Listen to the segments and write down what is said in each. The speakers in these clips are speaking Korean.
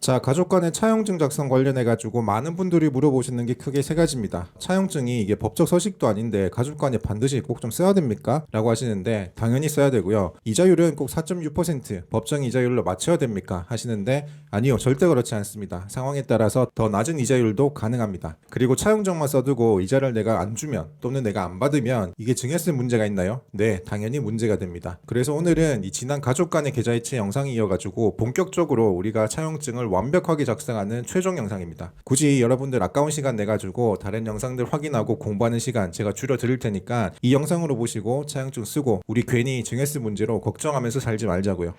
자, 가족 간의 차용증 작성 관련해 가지고 많은 분들이 물어보시는 게 크게 세 가지입니다. 차용증이 이게 법적 서식도 아닌데 가족 간에 반드시 꼭 좀 써야 됩니까? 라고 하시는데 당연히 써야 되고요. 이자율은 꼭 4.6% 법정 이자율로 맞춰야 됩니까? 하시는데 아니요, 절대 그렇지 않습니다. 상황에 따라서 더 낮은 이자율도 가능합니다. 그리고 차용증만 써두고 이자를 내가 안 주면 또는 내가 안 받으면 이게 증여세 문제가 있나요? 네, 당연히 문제가 됩니다. 그래서 오늘은 이 지난 가족 간의 계좌이체 영상이 이어가지고 본격적으로 우리가 차용증을 완벽하게 작성하는 최종 영상입니다. 굳이 여러분들 아까운 시간 내가지고 다른 영상들 확인하고 공부하는 시간 제가 줄여 드릴 테니까 이 영상으로 보시고 차용증 쓰고 우리 괜히 증여세 문제로 걱정하면서 살지 말자고요.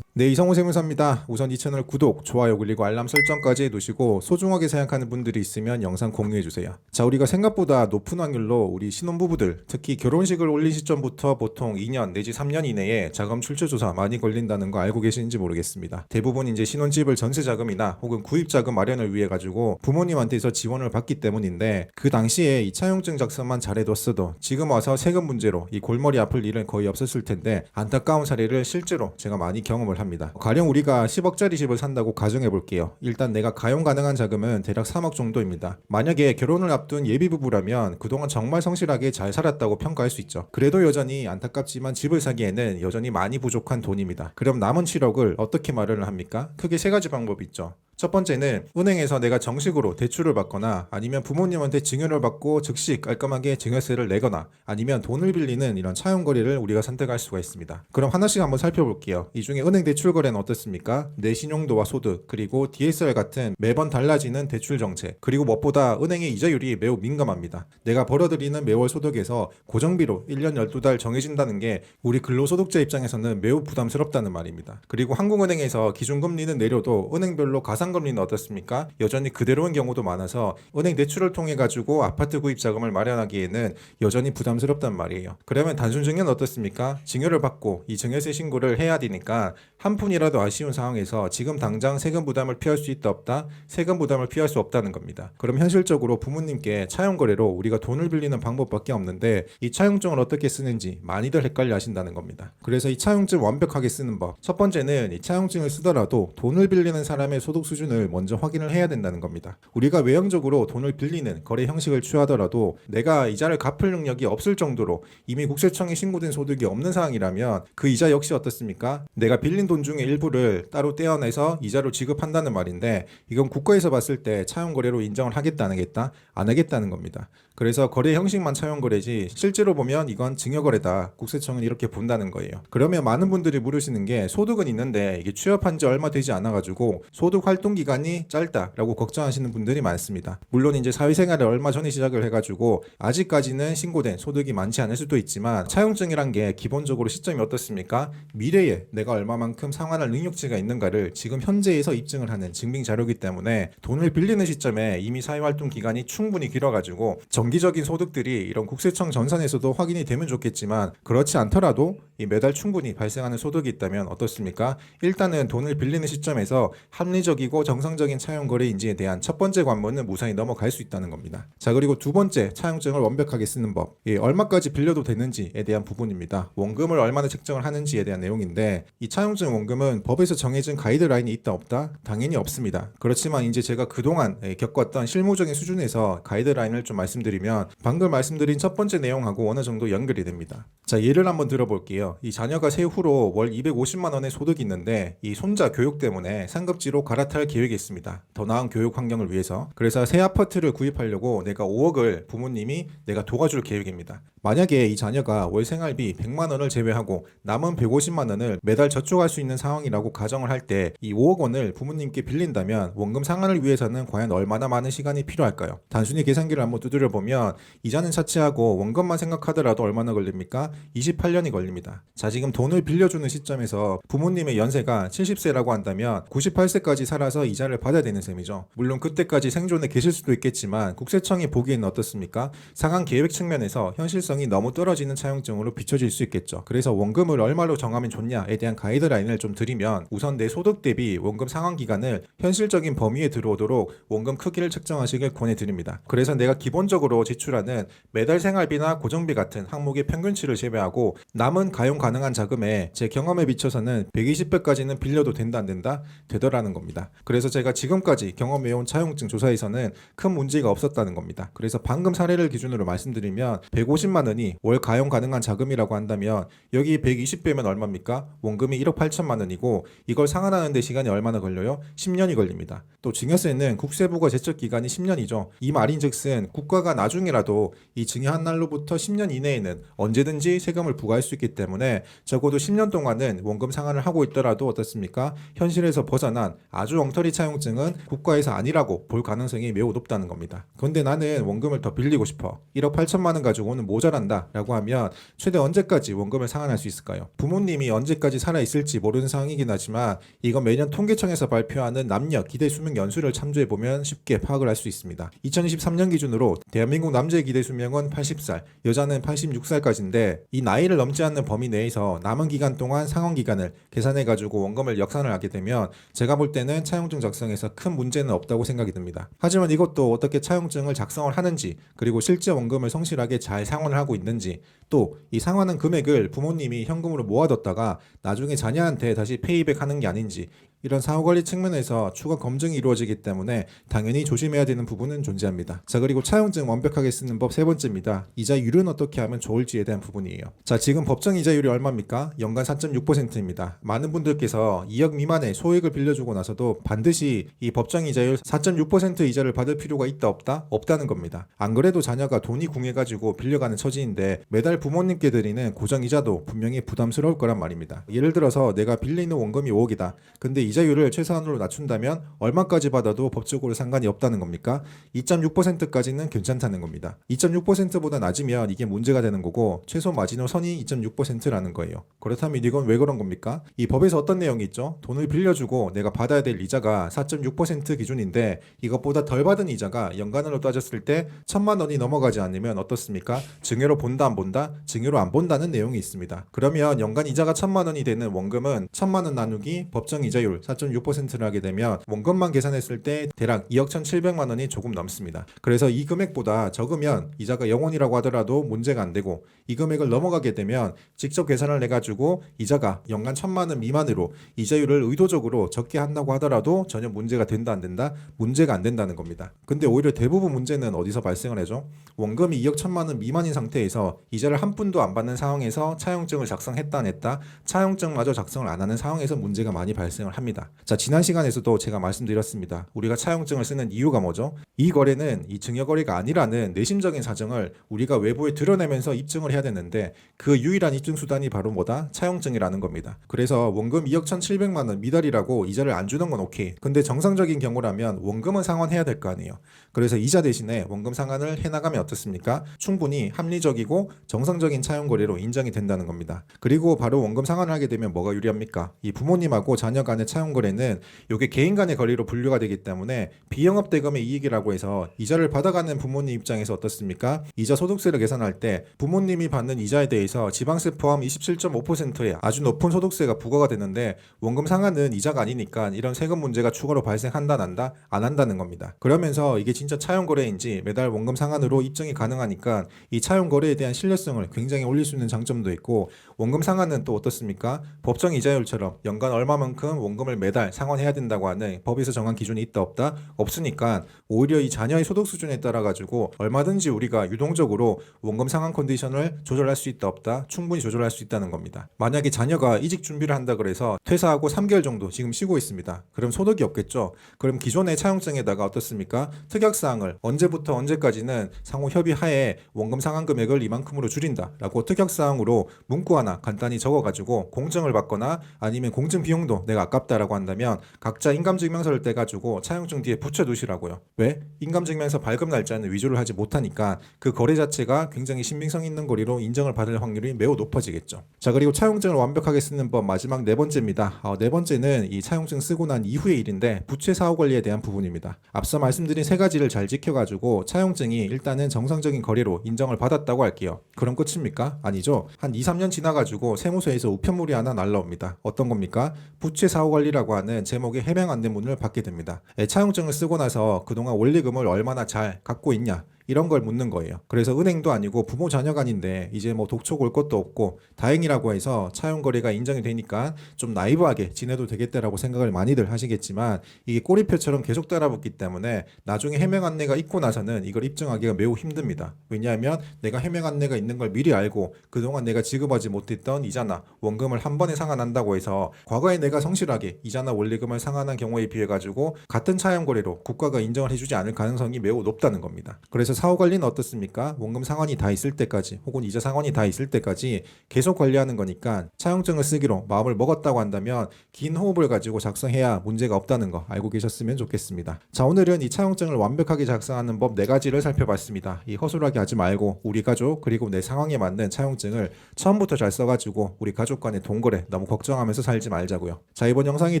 네, 이성우 세무사입니다. 우선 이 채널 구독, 좋아요, 그리고 알람 설정까지 해두시고 소중하게 생각하는 분들이 있으면 영상 공유해주세요. 자, 우리가 생각보다 높은 확률로 우리 신혼부부들, 특히 결혼식을 올린 시점부터 보통 2년 내지 3년 이내에 자금 출처 조사 많이 걸린다는 거 알고 계시는지 모르겠습니다. 대부분 이제 신혼집을 전세 자금이나 혹은 구입 자금 마련을 위해 가지고 부모님한테서 지원을 받기 때문인데 그 당시에 이 차용증 작성만 잘해뒀어도 지금 와서 세금 문제로 이 골머리 아플 일은 거의 없었을 텐데 안타까운 사례를 실제로 제가 많이 경험을 합니다. 가령 우리가 10억짜리 집을 산다고 가정해 볼게요. 일단 내가 가용 가능한 자금은 대략 3억 정도입니다. 만약에 결혼을 앞둔 예비 부부라면 그동안 정말 성실하게 잘 살았다고 평가할 수 있죠. 그래도 여전히 안타깝지만 집을 사기에는 여전히 많이 부족한 돈입니다. 그럼 남은 7억을 어떻게 마련을 합니까? 크게 세 가지 방법이 있죠. 첫 번째는 은행에서 내가 정식으로 대출을 받거나 아니면 부모님한테 증여를 받고 즉시 깔끔하게 증여세를 내거나 아니면 돈을 빌리는 이런 차용 거래를 우리가 선택할 수가 있습니다. 그럼 하나씩 한번 살펴볼게요. 이 중에 은행 대출 거래는 어떻습니까? 내 신용도와 소득 그리고 DSR 같은 매번 달라지는 대출 정책 그리고 무엇보다 은행의 이자율이 매우 민감합니다. 내가 벌어들이는 매월 소득에서 고정비로 1년 12달 정해진다는 게 우리 근로소득자 입장에서는 매우 부담스럽다는 말입니다. 그리고 한국은행에서 기준금리는 내려도 은행별로 가상 금리는 어떻습니까? 여전히 그대로인 경우도 많아서 은행 대출을 통해 가지고 아파트 구입 자금을 마련하기에는 여전히 부담스럽단 말이에요. 그러면 단순 증여는 어떻습니까? 증여를 받고 이 증여세 신고를 해야 되니까 한 푼이라도 아쉬운 상황에서 지금 당장 세금 부담을 피할 수 있다 없다? 세금 부담을 피할 수 없다는 겁니다. 그럼 현실적으로 부모님께 차용 거래로 우리가 돈을 빌리는 방법밖에 없는데 이 차용증을 어떻게 쓰는지 많이들 헷갈려 하신다는 겁니다. 그래서 이 차용증 완벽하게 쓰는 법. 첫 번째는 이 차용증을 쓰더라도 돈을 빌리는 사람의 소득 수준 을 먼저 확인을 해야 된다는 겁니다. 우리가 외형적으로 돈을 빌리는 거래 형식을 취하더라도 내가 이자를 갚을 능력이 없을 정도로 이미 국세청에 신고된 소득이 없는 상황이라면 그 이자 역시 어떻습니까? 내가 빌린 돈 중에 일부를 따로 떼어내서 이자로 지급한다는 말인데 이건 국가에서 봤을 때 차용 거래로 인정을 하겠다 안 하겠다 안 하겠다는 겁니다. 그래서 거래 형식만 차용 거래지 실제로 보면 이건 증여 거래다. 국세청은 이렇게 본다는 거예요. 그러면 많은 분들이 물으시는 게 소득은 있는데 이게 취업한 지 얼마 되지 않아 가지고 소득 활동 기간이 짧다라고 걱정하시는 분들이 많습니다. 물론 이제 사회생활을 얼마 전에 시작을 해 가지고 아직까지는 신고된 소득이 많지 않을 수도 있지만 차용증이란 게 기본적으로 시점이 어떻습니까? 미래에 내가 얼마만큼 상환할 능력치가 있는가를 지금 현재에서 입증을 하는 증빙 자료이기 때문에 돈을 빌리는 시점에 이미 사회활동 기간이 충분히 길어 가지고 정기적인 소득들이 이런 국세청 전산에서도 확인이 되면 좋겠지만 그렇지 않더라도 이 매달 충분히 발생하는 소득이 있다면 어떻습니까? 일단은 돈을 빌리는 시점에서 합리적이고 정상적인 차용 거래인지에 대한 첫 번째 관문은 무사히 넘어갈 수 있다는 겁니다. 자 그리고 두 번째 차용증을 완벽하게 쓰는 법. 예, 얼마까지 빌려도 되는지에 대한 부분입니다. 원금을 얼마나 책정을 하는지에 대한 내용인데 이 차용증 원금은 법에서 정해진 가이드라인이 있다 없다? 당연히 없습니다. 그렇지만 이제 제가 그동안 예, 겪었던 실무적인 수준에서 가이드라인을 좀 말씀드리면 방금 말씀드린 첫 번째 내용하고 어느 정도 연결이 됩니다. 자 예를 한번 들어볼게요. 이 자녀가 세후로 월 250만 원의 소득이 있는데 이 손자 교육 때문에 상급지로 갈아탈 계획이 있습니다. 더 나은 교육 환경을 위해서. 그래서 새 아파트를 구입하려고 내가 5억을 부모님이 내가 도와줄 계획입니다. 만약에 이 자녀가 월 생활비 100만 원을 제외하고 남은 150만 원을 매달 저축할 수 있는 상황이라고 가정을 할 때 이 5억 원을 부모님께 빌린다면 원금 상환을 위해서는 과연 얼마나 많은 시간이 필요할까요? 단순히 계산기를 한번 두드려 보면 이자는 차치하고 원금만 생각하더라도 얼마나 걸립니까? 28년이 걸립니다. 자, 지금 돈을 빌려주는 시점에서 부모님의 연세가 70세라고 한다면 98세까지 살아서 따라서 이자를 받아야 되는 셈이죠. 물론 그때까지 생존에 계실 수도 있겠지만 국세청이 보기에는 어떻습니까? 상한 계획 측면에서 현실성이 너무 떨어지는 차용증으로 비춰질 수 있겠죠. 그래서 원금을 얼마로 정하면 좋냐에 대한 가이드라인을 좀 드리면 우선 내 소득 대비 원금 상환 기간을 현실적인 범위에 들어오도록 원금 크기를 측정하시길 권해드립니다. 그래서 내가 기본적으로 지출하는 매달 생활비나 고정비 같은 항목의 평균치를 제외하고 남은 가용 가능한 자금에 제 경험에 비춰서는 120배까지는 빌려도 된다 안 된다 되더라는 겁니다. 그래서 제가 지금까지 경험해온 차용증 조사에서는 큰 문제가 없었다는 겁니다. 그래서 방금 사례를 기준으로 말씀드리면 150만 원이 월 가용 가능한 자금이라고 한다면 여기 120배면 얼마입니까? 원금이 1억 8천만 원이고 이걸 상환하는데 시간이 얼마나 걸려요? 10년이 걸립니다. 또 증여세는 국세부가 제척 기간이 10년이죠. 이 말인즉슨 국가가 나중에라도 이 증여한 날로부터 10년 이내에는 언제든지 세금을 부과할 수 있기 때문에 적어도 10년 동안은 원금 상환을 하고 있더라도 어떻습니까? 현실에서 벗어난 아주 엉터리 차용증은 국가에서 아니라고 볼 가능성이 매우 높다는 겁니다. 그런데 나는 원금을 더 빌리고 싶어. 1억 8천만 원 가지고는 모자란다 라고 하면 최대 언제까지 원금을 상환할 수 있을까요? 부모님이 언제까지 살아 있을지 모르는 상황이긴 하지만 이건 매년 통계청에서 발표하는 남녀 기대 수명 연수를 참조해 보면 쉽게 파악을 할 수 있습니다. 2023년 기준으로 대한민국 남자의 기대 수명은 80살, 여자는 86살까지인데 이 나이를 넘지 않는 범위 내에서 남은 기간 동안 상환 기간을 계산해 가지고 원금을 역산을 하게 되면 제가 볼 때는 차용증 작성에서 큰 문제는 없다고 생각이 듭니다. 하지만 이것도 어떻게 차용증을 작성을 하는지 그리고 실제 원금을 성실하게 잘 상환을 하고 있는지 또 이 상환한 금액을 부모님이 현금으로 모아뒀다가 나중에 자녀한테 다시 페이백 하는 게 아닌지 이런 사후 관리 측면에서 추가 검증이 이루어지기 때문에 당연히 조심해야 되는 부분은 존재합니다. 자 그리고 차용증 완벽하게 쓰는 법 세 번째입니다. 이자율은 어떻게 하면 좋을지에 대한 부분이에요. 자 지금 법정 이자율이 얼마입니까? 연간 4.6%입니다. 많은 분들께서 2억 미만의 소액을 빌려주고 나서도 반드시 이 법정 이자율 4.6% 이자를 받을 필요가 있다 없다? 없다는 겁니다. 안 그래도 자녀가 돈이 궁해가지고 빌려가는 처지인데 매달 부모님께 드리는 고정 이자도 분명히 부담스러울 거란 말입니다. 예를 들어서 내가 빌리는 원금이 5억이다. 근데 이자율을 최소한으로 낮춘다면 얼마까지 받아도 법적으로 상관이 없다는 겁니까? 2.6%까지는 괜찮다는 겁니다. 2.6%보다 낮으면 이게 문제가 되는 거고 최소 마지노 선이 2.6%라는 거예요. 그렇다면 이건 왜 그런 겁니까? 이 법에서 어떤 내용이 있죠? 돈을 빌려주고 내가 받아야 될 이자가 4.6% 기준인데 이것보다 덜 받은 이자가 연간으로 따졌을 때 천만 원이 넘어가지 않으면 어떻습니까? 증여로 본다 안 본다? 증여로 안 본다는 내용이 있습니다. 그러면 연간 이자가 천만 원이 되는 원금은 천만 원 나누기 법정 이자율 4.6%를 하게 되면 원금만 계산했을 때 대략 2억 1,700만 원이 조금 넘습니다. 그래서 이 금액보다 적으면 이자가 0원이라고 하더라도 문제가 안 되고 이 금액을 넘어가게 되면 직접 계산을 해가지고 이자가 연간 천만 원 미만으로 이자율을 의도적으로 적게 한다고 하더라도 전혀 문제가 된다 안 된다? 문제가 안 된다는 겁니다. 근데 오히려 대부분 문제는 어디서 발생을 해죠? 원금이 2억 천만 원 미만인 상태에서 이자를 한 푼도 안 받는 상황에서 차용증을 작성했다 안 했다? 차용증마저 작성을 안 하는 상황에서 문제가 많이 발생을 합니다. 자 지난 시간에서도 제가 말씀드렸습니다. 우리가 차용증을 쓰는 이유가 뭐죠? 이 거래는 이 증여 거래가 아니라는 내심적인 사정을 우리가 외부에 드러내면서 입증을 해야 되는데 그 유일한 입증 수단이 바로 뭐다? 차용증이라는 겁니다. 그래서 원금 2억 1,700만 원 미달이라고 이자를 안 주는 건 오케이. 근데 정상적인 경우라면 원금은 상환해야 될 거 아니에요. 그래서 이자 대신에 원금 상환을 해나가면 어떻습니까? 충분히 합리적이고 정상적인 차용 거래로 인정이 된다는 겁니다. 그리고 바로 원금 상환을 하게 되면 뭐가 유리합니까? 이 부모님하고 자녀 간의 차용 거래는 이게 개인 간의 거래로 분류가 되기 때문에 비영업 대금의 이익이라고 해서 이자를 받아가는 부모님 입장에서 어떻습니까? 이자 소득세를 계산할 때 부모님이 받는 이자에 대해서 지방세 포함 27.5%의 아주 높은 소득세가 부과가 되는데 원금 상환은 이자가 아니니까 이런 세금 문제가 추가로 발생한다 난다 안 한다는 겁니다. 그러면서 이게 진짜 차용 거래인지 매달 원금 상환으로 입증이 가능하니까 이 차용 거래에 대한 신뢰성을 굉장히 올릴 수 있는 장점도 있고 원금 상환은 또 어떻습니까? 법정 이자율처럼 연간 얼마만큼 원금 을 매달 상환해야 된다고 하는 법에서 정한 기준이 있다 없다 없으니까 오히려 이 자녀의 소득 수준에 따라 가지고 얼마든지 우리가 유동적으로 원금 상환 컨디션을 조절할 수 있다 없다 충분히 조절할 수 있다는 겁니다. 만약에 자녀가 이직 준비를 한다 그래서 퇴사하고 3개월 정도 지금 쉬고 있습니다. 그럼 소득이 없겠죠. 그럼 기존의 차용증에다가 어떻습니까? 특약 사항을 언제부터 언제까지는 상호 협의 하에 원금 상환 금액을 이만큼으로 줄인다라고 특약 사항으로 문구 하나 간단히 적어 가지고 공증을 받거나 아니면 공증 비용도 내가 아깝다 어렵다라고 한다면 각자 인감증명서를 떼가지고 차용증 뒤에 붙여두시라고요. 왜? 인감증명서 발급 날짜는 위조를 하지 못하니까 그 거래 자체가 굉장히 신빙성 있는 거리로 인정을 받을 확률이 매우 높아지겠죠. 자 그리고 차용증을 완벽하게 쓰는 법 마지막 네 번째입니다. 어, 네 번째는 이 차용증 쓰고 난 이후의 일인데 부채 사후 관리에 대한 부분입니다. 앞서 말씀드린 세 가지를 잘 지켜가지고 차용증이 일단은 정상적인 거래로 인정을 받았다고 할게요. 그럼 끝입니까? 아니죠. 한 2, 3년 지나가지고 세무서에서 우편물이 하나 날라옵니다. 어떤 겁니까? 부채 사후 관리 라고 하는 제목의 해명 안내문을 받게 됩니다. 예, 차용증을 쓰고 나서 그동안 원리금을 얼마나 잘 갖고 있냐 이런 걸 묻는 거예요. 그래서 은행도 아니고 부모 자녀가 아닌데 이제 뭐 독촉 올 것도 없고 다행이라고 해서 차용 거래가 인정이 되니까 좀 나이브하게 지내도 되겠다라고 생각을 많이들 하시겠지만 이게 꼬리표처럼 계속 따라붙기 때문에 나중에 해명 안내가 있고 나서는 이걸 입증하기가 매우 힘듭니다. 왜냐하면 내가 해명 안내가 있는 걸 미리 알고 그동안 내가 지급하지 못했던 이자나 원금을 한 번에 상환한다고 해서 과거에 내가 성실하게 이자나 원리금을 상환한 경우에 비해 가지고 같은 차용 거래로 국가가 인정을 해주지 않을 가능성이 매우 높다는 겁니다. 그래서 사후 관리는 어떻습니까? 원금 상환이 다 있을 때까지 혹은 이자 상환이 다 있을 때까지 계속 관리하는 거니까 차용증을 쓰기로 마음을 먹었다고 한다면 긴 호흡을 가지고 작성해야 문제가 없다는 거 알고 계셨으면 좋겠습니다. 자 오늘은 이 차용증을 완벽하게 작성하는 법 네 가지를 살펴봤습니다. 이 허술하게 하지 말고 우리 가족 그리고 내 상황에 맞는 차용증을 처음부터 잘 써가지고 우리 가족 간의 동거래 너무 걱정하면서 살지 말자고요. 자 이번 영상이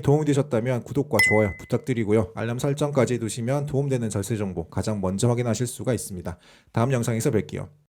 도움이 되셨다면 구독과 좋아요 부탁드리고요. 알람 설정까지 해두시면 도움되는 절세 정보 가장 먼저 확인하실 수가 있 습니다. 다음 영상에서 뵐게요.